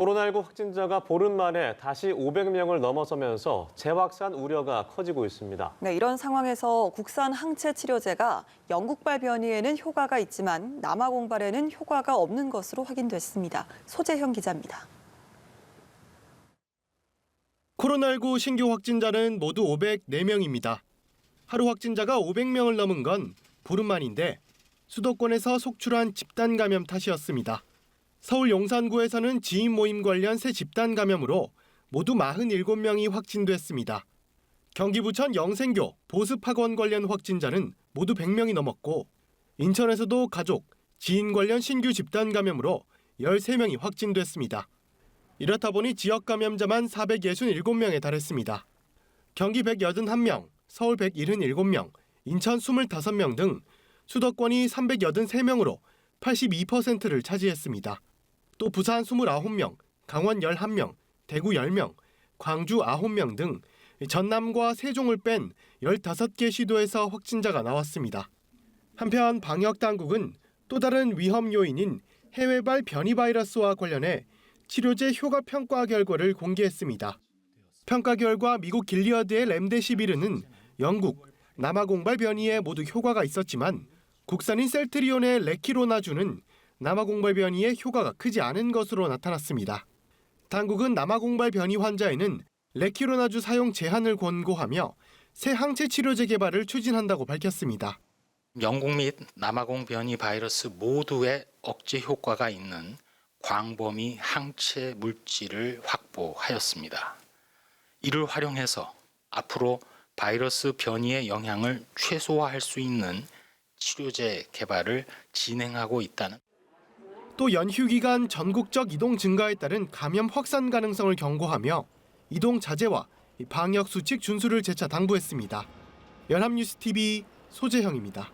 코로나19 확진자가 보름 만에 다시 500명을 넘어서면서 재확산 우려가 커지고 있습니다. 네, 이런 상황에서 국산 항체 치료제가 영국발 변이에는 효과가 있지만 남아 공발에는 효과가 없는 것으로 확인됐습니다. 소재형 기자입니다. 코로나19 신규 확진자는 모두 504명입니다. 하루 확진자가 500명을 넘은 건 보름 만인데 수도권에서 속출한 집단 감염 탓이었습니다. 서울 용산구에서는 지인 모임 관련 새 집단 감염으로 모두 47명이 확진됐습니다. 경기 부천 영생교 보습학원 관련 확진자는 모두 100명이 넘었고 인천에서도 가족, 지인 관련 신규 집단 감염으로 13명이 확진됐습니다. 이렇다 보니 지역 감염자만 467명에 달했습니다. 경기 181명, 서울 177명, 인천 25명 등 수도권이 383명으로 82%를 차지했습니다. 또 부산 29명, 강원 11명, 대구 10명, 광주 9명 등 전남과 세종을 뺀 15개 시도에서 확진자가 나왔습니다. 한편 방역 당국은 또 다른 위험 요인인 해외발 변이 바이러스와 관련해 치료제 효과 평가 결과를 공개했습니다. 평가 결과 미국 길리어드의 렘데시비르는 영국, 남아공발 변이에 모두 효과가 있었지만 국산인 셀트리온의 레키로나주는 남아공발 변이에 효과가 크지 않은 것으로 나타났습니다. 당국은 남아공발 변이 환자에는 레키로나주 사용 제한을 권고하며 새 항체 치료제 개발을 추진한다고 밝혔습니다. 영국 및 남아공 변이 바이러스 모두에 억제 효과가 있는 광범위 항체 물질을 확보하였습니다. 이를 활용해서 앞으로 바이러스 변이의 영향을 최소화할 수 있는 치료제 개발을 진행하고 있다는 또 연휴 기간 전국적 이동 증가에 따른 감염 확산 가능성을 경고하며 이동 자제와 방역 수칙 준수를 재차 당부했습니다. 연합뉴스 TV 소재형입니다.